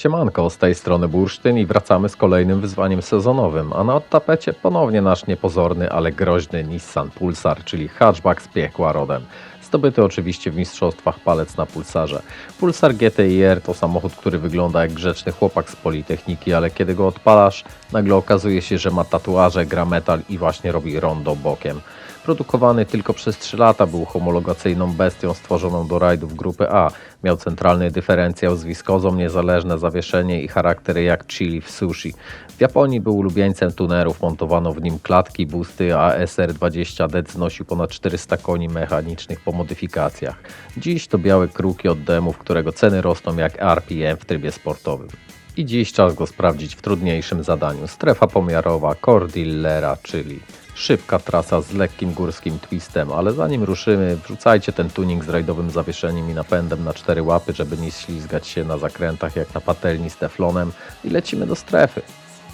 Siemanko, z tej strony Bursztyn i wracamy z kolejnym wyzwaniem sezonowym, a na tapecie ponownie nasz niepozorny, ale groźny Nissan Pulsar, czyli hatchback z piekła rodem. Zdobyty oczywiście w mistrzostwach palec na Pulsarze. Pulsar GTIR to samochód, który wygląda jak grzeczny chłopak z Politechniki, ale kiedy go odpalasz, nagle okazuje się, że ma tatuaże, gra metal i właśnie robi rondo bokiem. Produkowany tylko przez 3 lata, był homologacyjną bestią stworzoną do rajdów grupy A. Miał centralny dyferencjał z wiskozą, niezależne zawieszenie i charaktery jak chili w sushi. W Japonii był ulubieńcem tunerów, montowano w nim klatki, busty, a SR20D znosił ponad 400 koni mechanicznych po modyfikacjach. Dziś to białe kruki od demów, którego ceny rosną jak RPM w trybie sportowym. I dziś czas go sprawdzić w trudniejszym zadaniu. Strefa pomiarowa Cordillera, czyli szybka trasa z lekkim górskim twistem, ale zanim ruszymy, wrzucajcie ten tuning z rajdowym zawieszeniem i napędem na cztery łapy, żeby nie ślizgać się na zakrętach jak na patelni z teflonem i lecimy do strefy.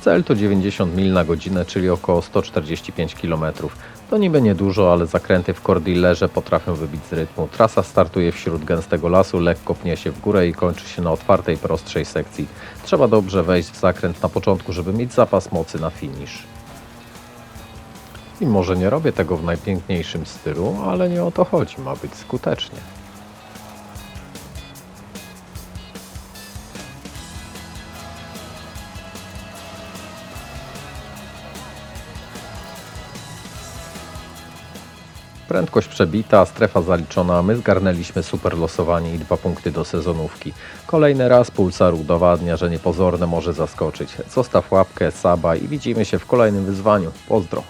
Cel to 90 mil na godzinę, czyli około 145 km. To niby niedużo, ale zakręty w Cordillerze potrafią wybić z rytmu. Trasa startuje wśród gęstego lasu, lekko pnie się w górę i kończy się na otwartej, prostszej sekcji. Trzeba dobrze wejść w zakręt na początku, żeby mieć zapas mocy na finish. I może nie robię tego w najpiękniejszym stylu, ale nie o to chodzi, ma być skutecznie. Prędkość przebita, strefa zaliczona, my zgarnęliśmy super losowanie i dwa punkty do sezonówki. Kolejny raz Pulsar udowadnia, że niepozorne może zaskoczyć. Zostaw łapkę, saba i widzimy się w kolejnym wyzwaniu. Pozdro!